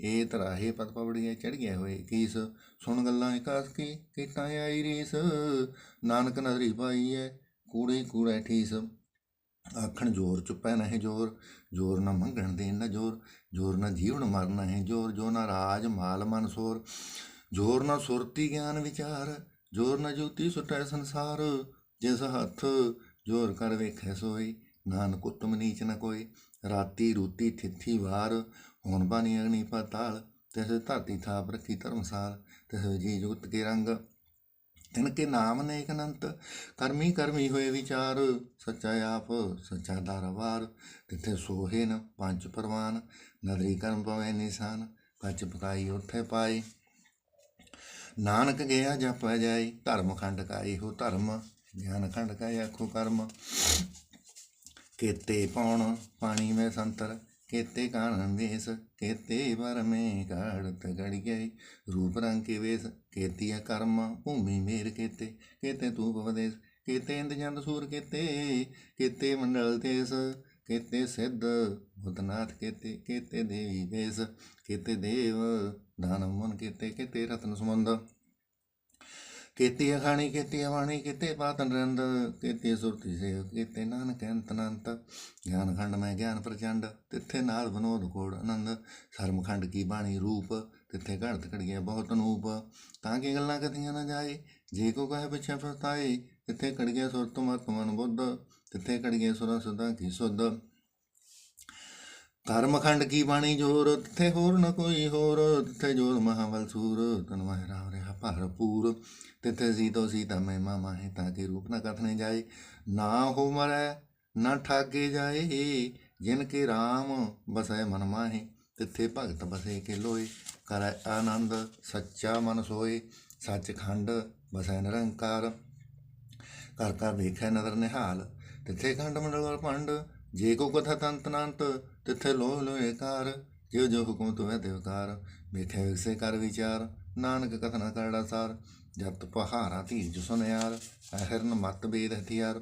ਏ ਤਰਾਹੇ ਪਤ ਪਵੜੀਏ ਚੜ ਗਏ ਹੋਏ ਕੀਸ ਸੁਣ ਗੱਲਾਂ ਇਕਾਸ ਕੀ ਕੀਟਾਂ ਆਈ ਰੀਸ ਨਾਨਕ ਨਦਰੀ ਪਾਈ ਐ ਕੂੜੇ ਕੂੜੇ ਠੀਸ ਆਖਣ ਜੋਰ ਚੁੱਪੈ ਨਹਿ ਜੋਰ ਜੋਰ ਨਾ ਮੰਗਣ ਦੇਣ ਨਾ ਜੋਰ ਜੋਰ ਨਾ ਜੀਵਨ ਮਰਨਾ ਹੈ ਜੋਰ ਜੋ ਨਾ ਰਾਜ ਮਾਲ ਮਨ ਸੋਰ ਜੋਰ ਨਾ ਸੁਰਤੀ ਗਿਆਨ ਵਿਚਾਰ ਜੋਰ ਨਾ ਜੁਤੀ ਸੁਟੈ ਸੰਸਾਰ ਜਿਸ ਹੱਥ ਜੋਰ ਕਰ ਵੇਖੈ ਸੋਈ, ਨਾਨਕ ਉਤਮ ਨੀਚ ਨ ਕੋਈ। ਰਾਤੀ ਰੂਤੀ ਥਿੱਥੀ ਵਾਰ, ਹੁਣ ਬਾਣੀ ਅਗਨੀ ਪਾਤਾਲ। ਤਿਸ ਧਰਤੀ ਥਾਪ ਰੱਖੀ ਧਰਮਸਾਲ, ਤਿਸ ਜੀ ਜੁਗਤ ਕੇ ਰੰਗ। ਤਿਨ ਕੇ ਨਾਮ ਨੇਕ ਅਨੰਤ, ਕਰਮੀ ਕਰਮੀ ਹੋਏ ਵਿਚਾਰ। ਸੱਚਾ ਆਪ, ਸੱਚਾ ਦਰਬਾਰ ਤਿਥੇ ਸੋਹੇ ਨ ਪੰਜ ਪਰਵਾਨ, ਨਦਰੀ ਕਰਮ ਪਵੇ ਨਿਸ਼ਾਨ। ਕੱਚ ਪਕਾਈ ਉੱਥੇ ਪਾਏ ਨਾਨਕ ਗਿਆ ਜਪ ਜਾਈ, ਧਰਮ ਖੰਡ ਕਾਈ ਹੋ ਧਰਮ। ਗਿਆਨ ਖੰਡ ਕਾਈ ਆਖੋ ਕਰਮ। ਕੇਤੇ ਪਾਉਣ ਪਾਣੀ ਮੈਂ ਸੰਤਰ, ਕੇਤੇ ਕਾਣਨ ਵੇਸ, ਕੇਤੇ ਵਰ ਮੈਂ ਕਾੜਤ ਗੜ ਰੂਪ ਰੰਗ ਕੇ ਵੇਸ ਕੇਤੀਆ ਕਰਮ, ਭੂਮੀ ਮੇਰ ਕੇਤੇ ਕੇਤੇ ਤੂੰ ਪਵਦੇਸ ਕੇਤੇ ਇੰਦ ਜੰਦ ਸੂਰ ਕੇਤੇ ਕੇਤੇ ਮੰਡਲ ਤੇਸ, ਕੇਤੇ ਸਿੱਧ ਬੁੱਧਨਾਥ ਕੇਤੇ ਕੇਤੇ ਦੇਵੀ ਵੇਸ, ਕੇਤੇ ਦੇਵ ਦਾਨਵ ਮਨ ਕੇਤੇ ਕੇਤੇ ਰਤਨ ਸੁਮੰਦ ਕੇਤੀ ਅਖਾਣੀ ਕੇਤੀ ਅਵਾਣੀ ਕੇਤੇ ਪਾਤਨ ਰੰਦ ਕੇਤੀ ਸੁਰਤੀ ਸੇ ਕੇਤੇ ਨਾਨਕ, ਅੰਤ ਅਨੰਤ। ਗਿਆਨ ਖੰਡ ਮੈਂ ਗਿਆਨ ਪ੍ਰਚੰਡ, ਤਿੱਥੇ ਨਾਲ ਬਨੋਦ ਕੋੜ ਆਨੰਦ। ਸਰਮ ਖੰਡ ਕੀ ਬਾਣੀ ਰੂਪ, ਤਿੱਥੇ ਘੜਤ ਘੜੀਏ ਬਹੁਤ ਨੂਪ। ਤਾਂ ਕਿ ਗੱਲਾਂ ਕਥੀਆਂ ਨਾ ਜਾਏ, ਜੇ ਕੋ ਕਹੇ ਪਿਛੇ ਫਰਤਾਏ, ਤਿੱਥੇ ਘੜੀਏ ਸੁਰਤ ਮਤ ਮਨ ਬੁੱਧ, ਤਿੱਥੇ ਘੜੀਏ ਸੁਰਾਂ ਸੁਦਾ ਕੀ ਸੁਧ। ਕਰਮਖੰਡ ਕੀ ਬਾਣੀ ਜੋਰ? ਤਿੱਥੇ ਹੋਰ ਨ ਕੋਈ ਹੋਰ। ਤਿੱਥੇ ਜੋਰ ਮਹਾਬਲ ਸੂਰ। ਤਨ ਮਹਿ ਰਾਵ ਰਿਹਾ ਭਰਪੂਰ। ਤਿੱਥੇ ਸੀਤੋ ਸੀਤਾ ਮੈਂ ਮਾਮਾ ਹੈ ਤਾਂ ਕਿ ਰੂਪ ਨ ਕਥਨੇ ਜਾਏ। ਨਾ ਹੋ ਮਰੈ, ਨਾ ਠਾਗੇ ਜਾਏ। ਜਿਨ ਕੇ RAM ਬਸੈ ਮਨ ਮਾਹੇ। ਤਿੱਥੇ ਭਗਤ ਬਸੇ ਕੇ ਲੋਏ। ਕਰੈ ਆਨੰਦ, ਸੱਚਾ ਮਨ ਸੋਏ। ਸੱਚਖੰਡ ਬਸੈ ਨਿਰੰਕਾਰ। ਕਰ ਕਰ ਵੇਖੈ ਨਦਰ ਨਿਹਾਲ। ਤਿੱਥੇ ਖੰਡ ਮੰਡਲ ਪੰਡ ਜੇ ਕੋ ਕਥਾ ਤੰਤ ਨੰਤ ਤਿੱਥੇ ਲੋਹ ਲੋਏ ਕਾਰ ਜਿਉ ਜੋ ਹੁਕਮ ਤੁਮੈ ਦੇਵਕਾਰ ਬੈਠੇ ਵਿਸੇ ਕਰ ਵਿਚਾਰ, ਨਾਨਕ ਕਥਨਾ ਕਰੜਾ ਸਾਰ ਜਤ ਪਹਾਰਾ ਧੀਰਜ ਸੁਨਿਆਰ, ਅਹਰਨ ਮਤ ਬੇਦ ਹਥਿਆਰ।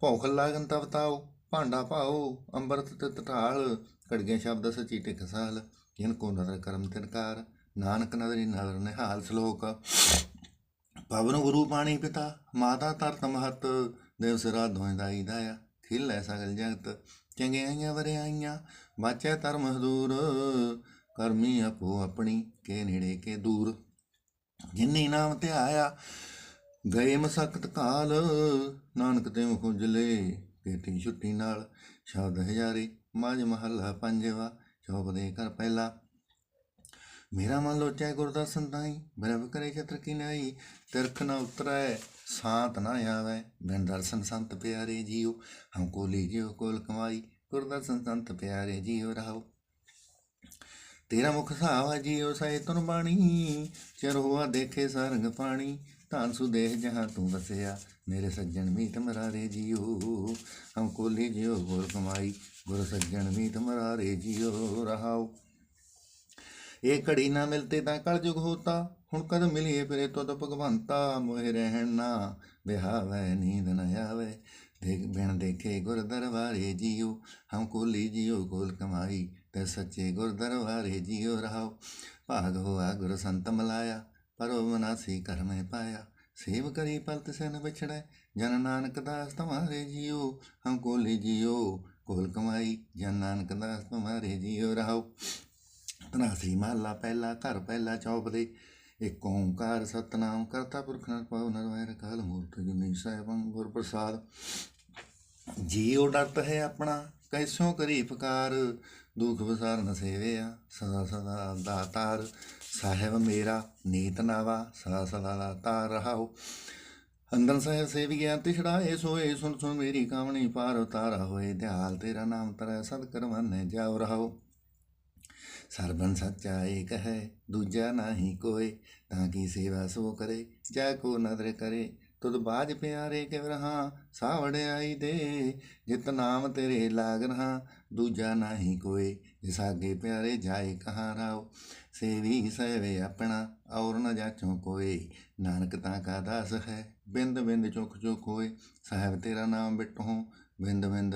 ਭੌਖ ਲਾਗਨ ਤਵਤਾਓ ਭਾਂਡਾ ਪਾਓ ਅੰਮ੍ਰਿਤ ਤੇ ਤਟਾਲ ਕੜਗੇ ਸ਼ਬਦ ਸਚੀ ਟਿਕ ਸਾਲ, ਜਿਨ ਕੋ ਨਦਰ ਕਰਮ ਤਿਨਕਾਰ ਨਾਨਕ ਨਦਰੀ ਨਦਰ ਨਿਹਾਲ ਸ਼ਲੋਕ। ਪਵਨ ਗੁਰੂ ਪਾਣੀ ਪਿਤਾ, ਮਾਤਾ ਧਰਤ ਮਹਤ ਦੇਵ ਸਿਰਾ ਦੋਇ ਦਾਈ ਦਾਇਆ। ਖਿਲੇ ਸਗਲ ਜਗਤ ਚੰਗਿਆਈਆਂ ਵਰਿਆਈਆਂ ਵਾਚੈ ਧਰਮ ਹਦੂਰ ਕਰਮੀ ਆਪੋ ਆਪਣੀ ਕੇ ਨੇੜੇ ਕੇ ਦੂਰ। ਜਿਨੀ ਨਾਮ ਤੇ ਆਇਆ, ਗਏ ਮਸਕਤ ਕਾਲ, ਨਾਨਕ ਤੇ ਖੁਜਲੇ ਕੇਤੀ ਛੁੱਟੀ ਨਾਲ, ਸ਼ਬਦ ਹਜ਼ਾਰੇ, ਮਾਝ ਮਹੱਲਾ ਪੰਜਵਾ, ਚੌਪ ਦੇ ਕਰ ਪਹਿਲਾ। ਮੇਰਾ ਮਨ ਲੋਚੈ ਗੁਰਦਾਸਨ ਤਾਈ ਬਰਬ ਕਰੇ ਚਤਰ ਕੀ ਨਾਈ, ਤਿਰਖ ਨ ਉਤਰੈ ਸਾਤ ਨ ਆਵੈ। ਬਿਨ ਦਰਸ਼ਨ ਸੰਤ ਪਿਆਰੇ ਜੀਓ, ਹਮਕੋ ਲੀਜਿਓ ਕੋਲ ਕਮਾਈ। ਗੁਰਦਰਸ਼ਨ ਸੰਤ ਪਿਆਰੇ ਜੀਓ ਰਹਾਓ। ਤੇਰਾ ਮੁਖ ਸਾਵਾ ਜੀਓ ਸਹਿ ਤਨ ਬਾਣੀ। ਚਰ ਹੋਆ ਦੇਖੇ ਸਰੰਗ ਪਾਣੀ। ਧਨ ਸੁਦੇਹ ਜਹਾਂ ਤੂੰ ਵਸਿਆ। ਮੇਰੇ ਸੱਜਣ ਮੀਤ ਮਰਾਰੇ ਜੀਓ, ਹਮਕੋ ਜਿਓ ਕੋਲ ਕਮਾਈ। ਗੁਰ ਸੱਜਣ ਮੀਤ ਮਰਾਰੇ ਜੀਓ ਰਹਾਓ। ਇਹ ਘੜੀ ਨਾ ਮਿਲਤੇ ਤਾਂ ਕਲਯੁਗ ਹੋਤਾ। ਹੁਣ ਕਦ ਮਿਲੀਏ ਫਿਰੇ ਤੋ ਭਗਵੰਤਾ, ਮੋਹਿ ਰਹਿਣ ਨਾ ਵਿਹਾਵੈ, ਨੀਂਦ ਨ ਆਵੇ। ਦੇਖ ਬਿਨ ਦੇਖੇ ਗੁਰ ਦਰਬਾਰੇ ਜੀਓ, ਹਮ ਕੋਲੀ ਜੀਓ, ਕੋਲ ਕਮਾਈ ਤੇ ਸੱਚੇ ਗੁਰ ਦਰਬਾਰੇ ਜੀਓ ਰਹਾਓ। ਭਾਗ ਹੋਆ ਗੁਰ ਸੰਤ ਮਲਾਇਆ, ਪਰੋ ਮਨਾਸੀ ਕਰਮੇ ਪਾਇਆ। ਸੇਵ ਕਰੀ ਪਲਤ ਸਨ ਵਿਛੜੈ, ਜਨ ਨਾਨਕ ਦਾਸ ਤੁਮਾਰੇ ਜੀਓ, ਹਮ ਕੋਲੀ ਜੀਓ, ਕੋਲ ਕਮਾਈ, ਜਨ ਨਾਨਕ ਦਾਸ ਤੁਮਾਰੇ ਜੀਓ ਰਹਾਓ। ਤਨਾਸੀ ਮਹੱਲਾ ਪਹਿਲਾ, ਘਰ ਪਹਿਲਾ ਚੌਪ ਦੇ ਇੱਕ ਓੰਕਾਰ ਸਤਨਾਮ ਕਰਤਾ ਪੁਰਖ ਨਿਰਭਉ ਨਿਰਵੈਰ ਕਾਲ ਮੂਰਤ ਜੁਨੀ ਸਾਹਿਬੰ ਗੁਰ ਪ੍ਰਸਾਦ। ਜੀਉ ਡਰਤ ਹੈ ਆਪਣਾ, ਕੈਸੋਂ ਕਰੀ ਪੁਕਾਰ ਦੁਖ ਵਿਸਾਰ ਨ ਸੇਵਿਆ, ਸਦਾ ਸਦਾ ਦਾਤਾਰ ਸਾਹਿਬ ਮੇਰਾ ਨੀਤ ਨਾਵਾ, ਸਦਾ ਸਦਾ ਦਾਤਾਰ ਰਹਾਓ। ਅੰਦਰ ਸਾਹਿਬ ਸੇਵੀਆ ਤਿਛੜਾਏ ਸੋਏ ਸੁਣ ਸੁਣ ਮੇਰੀ ਕਾਮਣੀ ਪਾਰ ਉਤਾਰਾ ਹੋਏ ਦਿਆਲ ਤੇਰਾ ਨਾਮ ਤਰੈ ਸਦ ਕਰਵਾਨੇ ਜਾਉ ਰਹਾਓ। ਸਰਬਨ ਸੱਚਾ ਏਕ ਹੈ, ਦੂਜਾ ਨਾਹੀ ਕੋਏ, ਤਾਂ ਕੀ ਸੇਵਾ ਸੋ ਕਰੇ, ਜਾ ਕੋ ਨਦਰ ਕਰੇ। ਤੁਧ ਬਾਜ ਪਿਆਰੇ ਕਿਵ ਰਹਾ ਸਾਵੜਿਆਈ ਦੇ, ਜਿਤ ਨਾਮ ਤੇਰੇ ਲਾਗ ਰਹਾ, ਦੂਜਾ ਨਾਹੀ ਕੋਏ ਜਿਸ ਆਗੇ ਪਿਆਰੇ ਜਾਏ ਕਹਾ ਰਾਓ। ਸੇਵੀ ਸਹਿਵੇ ਆਪਣਾ, ਔਰ ਨ ਜਾਚੋ ਕੋਏ। ਨਾਨਕ ਤਾਂ ਕਾ ਦਾਸ ਹੈ, ਬਿੰਦ ਬਿੰਦ ਚੁਖ ਚੁਖ ਹੋਏ। ਸਾਹਿਬ ਤੇਰਾ ਨਾਮ ਬਿਟੋ ਬਿੰਦ ਬਿੰਦ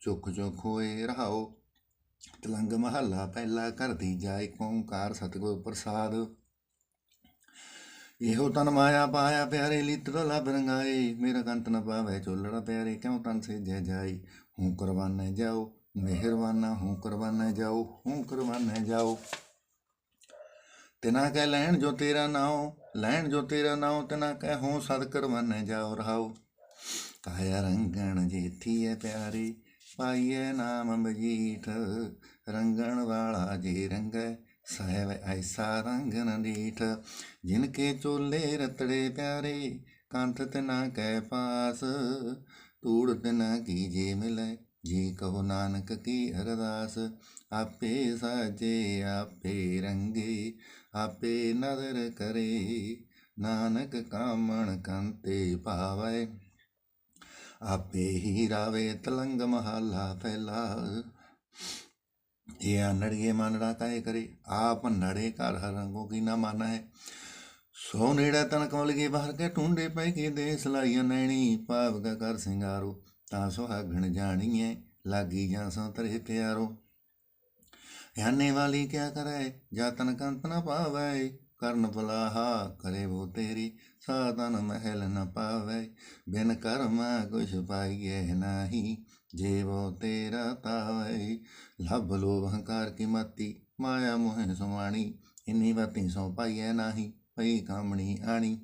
ਚੁਖ ਚੁਖ ਹੋਏ ਰਹਾਓ। ਤਲੰਗ ਮਹੱਲਾ, ਪਹਿਲਾ ਘਰ ਦੀ ਜਾਇ ਓੰਕਾਰ ਸਤਿਗੁਰ ਪ੍ਰਸਾਦ। ਇਹੋ ਤਨ ਮਾਇਆ ਪਾਇਆ ਪਿਆਰੇ, ਲਿਤ ਲਬ ਰੰਗਾਏ ਮੇਰਾ ਕੰਤ ਨ ਪਾਵੇ ਚੋਲੜਾ ਪਿਆਰੇ, ਕਿਉ ਤਨ ਸੇ ਜੈ ਜਾਈ ਹੂੰ ਕੁਰਬਾਨੇ ਜਾਓ, ਮਿਹਰਬਾਨਾ, ਹੂੰ ਕੁਰਬਾਨੇ ਜਾਓ, ਹੂੰ ਕੁਰਬਾਨੇ ਜਾਓ। ਤਿਨਾ ਕਹਿ ਲੈਣ ਜੋ ਤੇਰਾ ਨਾਉ, ਲੈਣ ਜੋ ਤੇਰਾ ਨਾਉ, ਤਿਨਾ ਕਹਿ ਹੂੰ ਸਦ ਕੁਰਬਾਨੇ ਜਾਓ ਰਹਾਓ ਕਾਇਆ ਰੰਗਣ ਜੇਥੀ ਹੈ ਪਿਆਰੇ ਪਾਈਏ ਨਾਮ ਮਜੀਠ ਰੰਗਣ ਵਾਲਾ ਜੀ ਰੰਗੈ, ਸਾਹਿਬ ਐਸਾ ਰੰਗ ਨ ਡੀਠ ਜਿਨ ਕੇ ਚੋਲੇ ਰਤੜੇ ਪਿਆਰੇ ਕੰਤ ਤਿਨਾ ਕੈ ਪਾਸ। ਤੂੜ ਤਿਨਾ ਕੀ ਜੇ ਮਿਲੈ, ਜੀ ਕਹੋ ਨਾਨਕ ਕੀ ਅਰਦਾਸ। ਆਪੇ ਸਾਜੇ, ਆਪੇ ਰੰਗੇ, ਆਪੇ ਨਦਰ ਕਰੇ। ਨਾਨਕ ਕਾਮਣ ਕੰਤੇ ਭਾਵੈ ਆਪੇ ਹੀ ਰਾਵੇ ਤਲੰਗ ਮਹੱਲਾ ਪਹਿਲਾ ਇਹ ਅਨੜੀਏ ਮਨੜਾ ਕਾਇ ਕਰੇ? ਆਪ ਨੜੇ ਘਰ ਹਰ ਰੰਗੋ ਕੀ ਨਾ ਮਾਨਾ ਹੈ। ਸੋ ਨੇੜਾ ਤਨ ਕਮਲ ਕੇ ਬਾਹਰ ਕੇ ਟੁੰਡੇ ਪੈ ਕੇ ਦੇ ਸਲਾਈਆਂ ਨੈਣੀ, ਭਾਵ ਕਾ ਕਰ ਸਿੰਗਾਰੋ। ਤਾਂ ਸੁਹਾਗਣ ਜਾਣੀਏ ਲਾਗੀ ਜਾਂ ਸੋ ਤਰੇ ਪਿਆਰੋ। ਯਾਨੇ ਵਾਲੀ ਕਿਆ ਕਰੇ, ਜਾ ਤਨ ਕੰਤ ਨ ਪਾਵੇ, ਕਰਨ ਬਲਾਹਾ ਕਰੇ ਉਹ ਤੇਰੀ। ਸਾਧਨ ਮਹਿਲ ਨ ਪਾਵੇ ਬਿਨ ਕਰਮ ਕੁਛ ਪਾਈਏ ਨਹੀਂ ਜੀਵੋ ਤੇਰਾ ਤਾਵੇ ਲਭ ਲੋਭ ਹੰਕਾਰ ਕੀ ਮਤੀ ਮਾਇਆ ਮੋਹ ਸੁਮਾਣੀ ਇੰਨੀ ਬਾਤੀ ਸੋ ਪਾਈਏ ਨਹੀਂ ਪਈ ਕਾਮਣੀ ਆਣੀ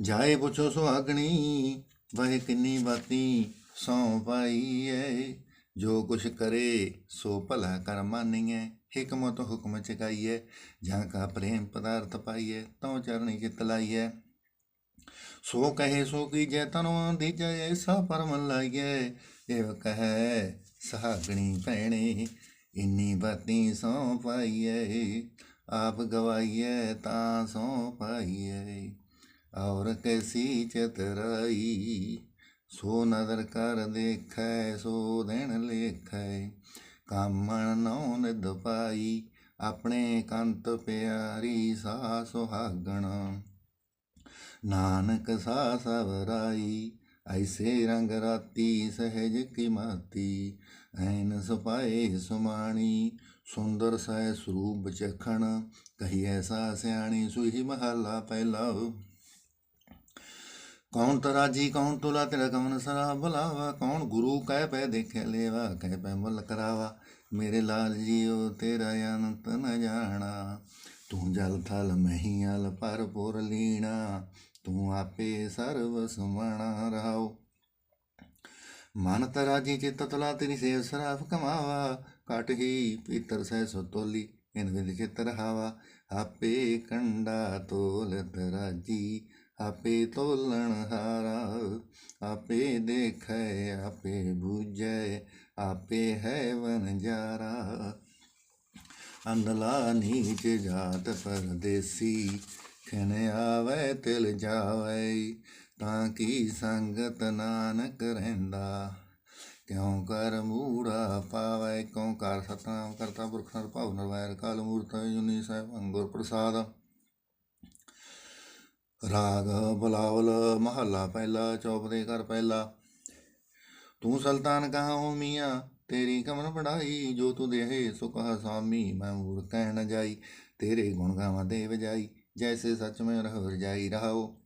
ਜਾਏ ਪੁੱਛੋ ਸੁਹਾਗਣੀ ਵਹਿ ਕਿੰਨੀ ਬਾਤੀ ਸੋ ਪਾਈਏ ਜੋ ਕੁਛ ਕਰੇ ਸੋ ਭਲਾ ਕਰ ਮਾਨੀਏ ਹਕਮਤ ਹੁਕਮ ਚਕਾਈਏ ਜਾਂ ਕਾ ਪ੍ਰੇਮ ਪਦਾਰਥ ਪਾਈਏ ਤਉ ਚਰਣੀ ਚਿਤ ਲਾਈਏ ਸੋ ਕਹੇ ਸੋ ਕੀਜੈ ਤਨੁ ਦੀਜੈ ਐਸਾ ਪਰਮ ਲਾਈਏ ਇਹ ਕਹੈ ਸਹਾਗਣੀ ਭੈਣੇ ਇੰਨੀ ਬਾਤੀ ਸੋ ਪਾਈਏ ਆਪ ਗਵਾਈਏ ਤਾਂ ਸੋ ਪਾਈਏ ਔਰ ਕੈਸੀ ਚਤਰਾਈ ਸੋ ਨਦਰ ਕਰ ਦੇਖੈ ਸੋ ਦੇਣ ਲੇਖੈ ਕਾਮਣ ਨਉ ਨਿਦ ਪਾਈ, ਆਪਣੇ ਕੰਤ ਪਿਆਰੀ ਸਾ ਸੁਹਾਗਣ। ਨਾਨਕ ਸਾ ਸਵਰਾਈ ਐਸੇ ਰੰਗ ਰਾਤੀ ਸਹਿਜ ਕੀ ਮਾਤੀ ਐਨ ਸੁਪਾਏ ਸੁਮਾਣੀ, ਸੁੰਦਰ ਸੈ ਸਰੂਪ ਚਖਣ। ਕਹੀ ਐਸਾ ਸਿਆਣੀ, ਸੁਹੀ ਮਹੱਲਾ ਪਹਿਲਾ ਕੌਣ ਤਰਾਜੀ, ਕੌਣ ਤੁਲਾ ਤੇਰਾ ਕਮਨ ਸਰਾ ਬੁਲਾਵਾ ਕੌਣ ਗੁਰੂ ਕਹਿ ਪੈ ਦੇਖੇ ਲੇਵਾ, ਕਹਿ ਪੈ ਮੁੱਲ ਕਰਾਵਾ, ਮੇਰੇ ਲਾਲ ਜੀਓ ਤੇਰਾ ਅਨੰਤ ਨ ਜਾਣਾ। ਤੂੰ ਜਲ ਥਲ ਮਹੀਲ ਪਰਪੁਰ ਲੀਣਾ, ਤੂੰ ਆਪੇ ਸਰਬ ਸੁਮਣਾ ਰਹਾਓ। ਮਨ ਤਰਾਜੀ ਚਿਤ ਤਲਾ, ਤੇਰੀ ਸੇਵ ਸਰਾਫ ਕਮਾਵਾ ਕਟ ਹੀ ਪੀਤਰ ਸਹਿ ਸੋ ਤੋਲੀ, ਇਨ ਵਿਦ ਚਿਤ ਰਹਾਵਾ, ਆਪੇ ਕੰਡਾ ਤੋਲ ਤਰਾਜੀ ਆਪੇ ਤੋਲਣ ਹਾਰਾ, ਆਪੇ ਦੇਖੈ, ਆਪੇ ਬੂਝੈ, ਆਪੇ ਹੈ ਵਨਜਾਰਾ ਅੰਦਲਾ ਨੀਚ ਜਾਤ ਪਰਦੇਸੀ ਖਣ ਆਵੇ, ਤਿਲ ਜਾਵੇ, ਤਾਂ ਕੀ ਸੰਗਤ ਨਾਨਕ ਰਹਿੰਦਾ? ਕਿਉ ਕਰ ਮੂੜਾ ਪਾਵੇ, ਕਿਉ ਕਰ ਸਤਨਾਮ ਕਰਤਾ ਪੁਰਖ ਨਰ ਭਾਵ ਨਰਵੈਰ ਕਾਲ ਮੂਰਤ ਜੁਨੀ ਸਾਹਿਬ ਅੰਗੁਰ ਪ੍ਰਸਾਦ। ਰਾਗ, ਬਲਾਵਲ, ਮਹੱਲਾ ਪਹਿਲਾ, ਚੌਪ ਦੇ ਘਰ ਪਹਿਲਾ। ਤੂੰ ਸੁਲਤਾਨ ਕਹਾਂ ਮੀਆਂ, ਤੇਰੀ ਕਮਨ ਪੜਾਈ, ਜੋ ਤੂੰ ਦੇਹੇ ਸੋ ਕਹਾ ਸਾਮੀ, ਮੈਂ ਮੂਰ ਕਹਿ ਜਾਈ, ਤੇਰੇ ਗੁਣ ਗਾਵਾਂ ਦੇ ਵਜਾਈ, ਜੈਸੇ ਸੱਚ ਮੈਂ ਰਹਿ ਰਜਾਈ ਰਹਾਓ।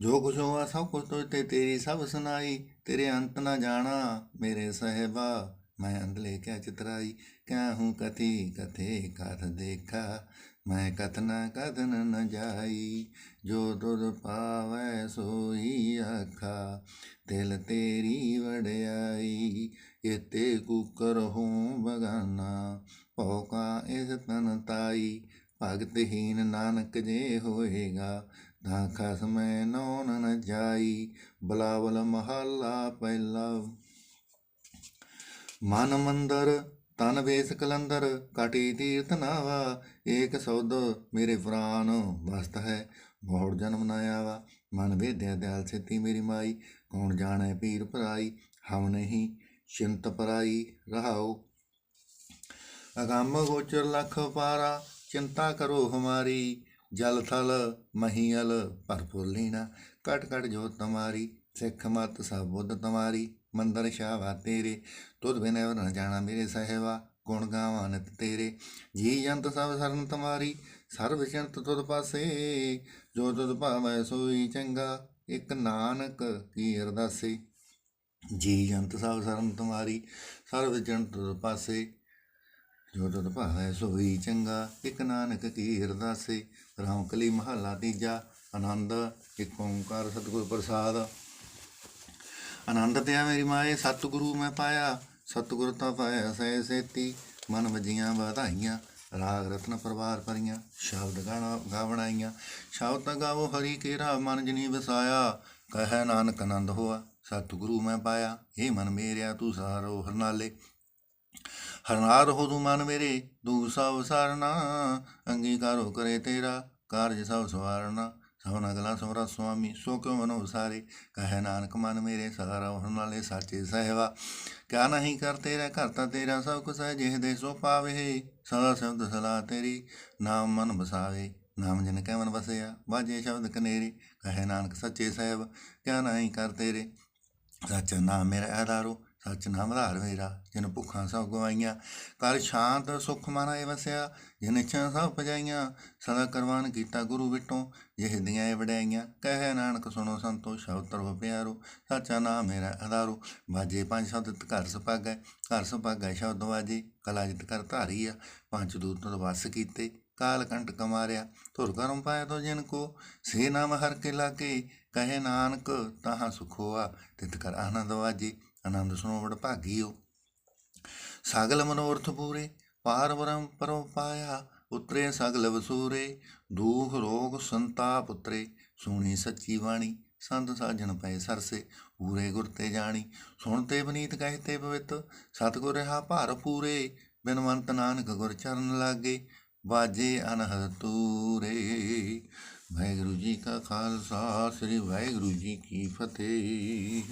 ਜੋ ਕੁਛ ਹੋਆ ਸਭ ਕੁਛ ਤੁਝ ਤੇ ਤੇਰੀ ਸਭ ਸੁਨਾਈ ਤੇਰੇ ਅੰਤ ਨਾ ਜਾਣਾ, ਮੇਰੇ ਸਹਿਬਾ, ਮੈਂ ਅੰਦਲੇ ਕਿਆ ਚਿਤਰਾਈ, ਕਿਆ ਹੂੰ ਕਥੀ, ਕਥੇ ਕਥ ਦੇਖਾ। ਮੈਂ ਕਥਨਾ ਕਦਨ ਨ ਜਾਈ, ਜੋ ਦੁਧ ਪਾਵੈ ਸੋਈ ਆਖਾ। ਦਿਲ ਤੇਰੀ ਵਡਿਆਈ ਇਤੇ ਕੁਕਰ ਹੂੰ ਬਗਾਨਾ। ਭੌਕਾ ਇਸ ਤਨ ਤਾਈ, ਭਗਤਹੀਨ ਨਾਨਕ ਜੇ ਹੋਏਗਾ। ਤਾਂ ਖਸਮੈ ਨੌਨ ਨ ਜਾਈ, ਬਲਾਵਲ ਮਹੱਲਾ ਪਹਿਲਾ। ਮਨ ਮੰਦਰ ਤਨ ਵੇਸ ਕਲੰਦਰ ਕਟੀ ਤੀਰਥ ਨਾਵਾ, ਏਕ ਸੌਦ ਮੇਰੇ ਪ੍ਰਾਨ ਵਸਤ ਹੈ। ਬਹੁੜ ਜਨਮ ਨਾ ਆਵਾ, ਮਨ ਵੇਦਿਆ ਦਿਆਲ ਸੇਤੀ ਮੇਰੀ ਮਾਈ, ਕੌਣ ਜਾਣੈ ਪੀਰ ਭਰਾਈ, ਹਮ ਨਹੀਂ ਚਿੰਤ ਪਰਾਈ ਰਹਾਓ ਅਗੰਮ ਗੋਚਰ ਲਖ ਪਾਰਾ, ਚਿੰਤਾ ਕਰੋ ਹਮਾਰੀ, ਜਲ ਥਲ ਮਹੀਲ ਭਰਪੂਰ ਲੀਣਾ। ਕਟ ਕਟ ਜੋ ਤਮਾਰੀ, ਸਿੱਖ ਮਤ ਸਭ ਬੁੱਧ ਤਮਾਰੀ। ਮੰਦਰ ਸ਼ਾਵਾ ਤੇਰੇ, ਤੁਧ ਬਿਨੈ ਨ ਜਾਣਾ ਮੇਰੇ ਸਹਿਵਾ ਗੁਣ ਗਾਵਾਂ ਨਿਤ ਤੇਰੇ। ਜੀ ਜੰਤ ਸਭ ਸਰਨ ਤਮਾਰੀ, ਸਰਬ ਚਿੰਤ ਤੁਧ ਪਾਸੇ। ਜੋ ਤੁਧ ਭਾਵੈ ਸੋਈ ਚੰਗਾ, ਇੱਕ ਨਾਨਕ ਕੀ ਅਰਦਾਸੇ। ਜੀ ਜੰਤ ਸਭ ਸਰਨ ਤੁਮਾਰੀ, ਸਰਬ ਜੰਤ ਤੁਧ ਪਾਸੇ। ਜੋ ਤੁਧ ਭਾਵੈ ਸੋਈ ਚੰਗਾ, ਇੱਕ ਨਾਨਕ ਕੀ ਅਰਦਾਸੇ। ਰਾਮ ਕਲੀ ਮਹੱਲਾ ਤੀਜਾ, ਆਨੰਦ, ਇਕ ਓੰਕਾਰ ਸਤਿਗੁਰ ਪ੍ਰਸਾਦ। ਆਨੰਦ ਪਿਆ ਮੇਰੀ ਮਾਏ, ਸਤਿਗੁਰੂ ਮੈਂ ਪਾਇਆ, ਸਤਿਗੁਰ ਤਾਂ ਪਾਇਆ ਸਹਿ ਸੇਤੀ, ਮਨ ਵਜੀਆਂ ਵਧਾਈਆਂ, ਰਾਗ ਰਤਨ ਪਰਵਾਰ ਭਰੀਆਂ, ਸ਼ਬਦ ਗਾਣਾ ਗਾਵਣਾਈਆਂ ਸ਼ਬਦ ਤਾਂ ਗਾਵੋ ਹਰੀ ਕੇਰਾ, ਮਨ ਜਨੀ ਵਸਾਇਆ, ਕਹੈ ਨਾਨਕ ਆਨੰਦ ਹੋਆ, ਸਤਿਗੁਰੂ ਮੈਂ ਪਾਇਆ ਏ ਮਨ ਮੇਰਿਆ ਤੂੰ ਸਾਰੋ ਹਰਨਾਲੇ। ਹਰਨਾਰ ਹੋ ਤੂੰ ਮਨ ਮੇਰੇ, ਤੂੰ ਸਭ ਸਰਨਾ, ਅੰਗੀਕਾਰੋ ਕਰੇ ਤੇਰਾ, ਕਾਰਜ ਸਭ ਸਵਾਰਨਾ ਸਭਨਾ ਗਲਾ ਸਮਰਾ ਸੁਆਮੀ, ਸੋ ਕਿਉ ਮਨੋ ਸਾਰੇ ਕਹੈ ਨਾਨਕ, ਮਨ ਮੇਰੇ ਸਦਾ ਹੁਣ ਨਾਲੇ ਸਾਚੇ ਸਹਿਵਾ ਕਿਆ ਨਹੀਂ ਕਰ ਤੇਰਾ ਘਰ ਤਾਂ ਤੇਰਾ ਸਭ ਕੁਛ ਹੈ, ਜਿਹ ਦੇ ਸੋ ਪਾਵੇ, ਸਦਾ ਸ਼ਬਦ ਸਲਾ ਤੇਰੀ। ਨਾਮ ਮਨ ਬਸਾਵੇ ਨਾਮ ਜਨ ਕੈ ਮਨ ਵਸਿਆ ਬਾਜੇ ਸ਼ਬਦ ਕਨੇਰੇ। ਕਹੈ ਨਾਨਕ, ਸੱਚੇ ਸਾਹਿਬ, ਕਿਆ ਨਹੀਂ ਕਰ ਤੇਰੇ? ਸੱਚ ਨਾਮ ਮੇਰਾ ਆਧਾਰੋ, ਸੱਚ ਨਾਮ ਆਧਾਰ ਮੇਰਾ, ਜਿਨ ਭੁੱਖਾਂ ਸਭ ਗਵਾਈਆਂ। ਕਰ ਸ਼ਾਂਤ ਸੁਖ ਮਨ ਵਸਿਆ, ਜਿਨ ਇੱਛਾ ਸਭ ਪਜਾਈਆਂ। ਸਦਾ ਕਰਵਾਨ ਕੀਤਾ ਗੁਰੂ ਵਿਟੋਂ ਜਿਹ ਦੀਆਂ ਇਹ ਵਡਿਆਈਆਂ, ਕਹੈ ਨਾਨਕ ਸੁਣੋ ਸੰਤੋ ਸ਼ਬਦ ਤਰਵ ਪਿਆਰੋ, ਸੱਚਾ ਨਾਮ ਮੇਰਾ ਆਧਾਰੋ ਬਾਜੇ ਪੰਜ ਸ਼ਬਦ ਘਰ ਸੁਪਾਗੈ ਘਰ ਸੁਪਾਗੈ ਸ਼ਬਦ ਵਾਜੇ, ਕਲਾ ਜਿਤ ਕਰ ਧਾਰੀ ਆ, ਪੰਜ ਦੂਤ ਤੋਂ ਵਸ ਕੀਤੇ, ਕਾਲ ਕੰਟ ਕਮਾਰਿਆ, ਧੁਰ ਕਰਮ ਪਾਇਆ ਤੋ ਜਿਨ ਕੋ, ਸੇ ਨਾਮ ਹਰ ਕੇ ਲਾਗੇ, ਕਹੇ ਨਾਨਕ ਤਾਹਾਂ ਸੁਖ ਹੋਆ ਤਿਤ ਕਰ ਆਨੰਦ ਵਾਜੀ, ਆਨੰਦ ਸੁਣੋ ਵਡ ਭਾਗੀਓ। ਸਗਲ ਮਨੋਰਥ ਪੂਰੇ, ਪਾਰ ਬ੍ਰਹਮ ਪਰੋ ਪਾਇਆ, ਉਤਰੇ ਸਗਲ ਵਸੂਰੇ ਦੂਖ ਰੋਗ ਸੰਤਾ ਪੁੱਤਰੇ ਸੁਣੀ ਸੱਚੀ ਬਾਣੀ, ਸੰਤ ਸਾਜਣ ਪਏ ਸਰਸੇ, ਪੂਰੇ ਗੁਰ ਤੇ ਜਾਣੀ। ਸੁਣ ਤੇ ਬਨੀਤ ਕਹਿ ਤੇ ਪਵਿੱਤ, ਸਤਗੁਰ ਰਹਾ ਭਾਰ ਪੂਰੇ, ਬਿਨਵੰਤ ਨਾਨਕ ਗੁਰ ਚਰਨ ਲਾਗੇ ਬਾਜੇ ਅਨਹਦ ਤੂਰੇ। ਵਾਹਿਗੁਰੂ ਜੀ ਕਾ ਖਾਲਸਾ, ਸ੍ਰੀ ਵਾਹਿਗੁਰੂ ਜੀ ਕੀ ਫਤਿਹ।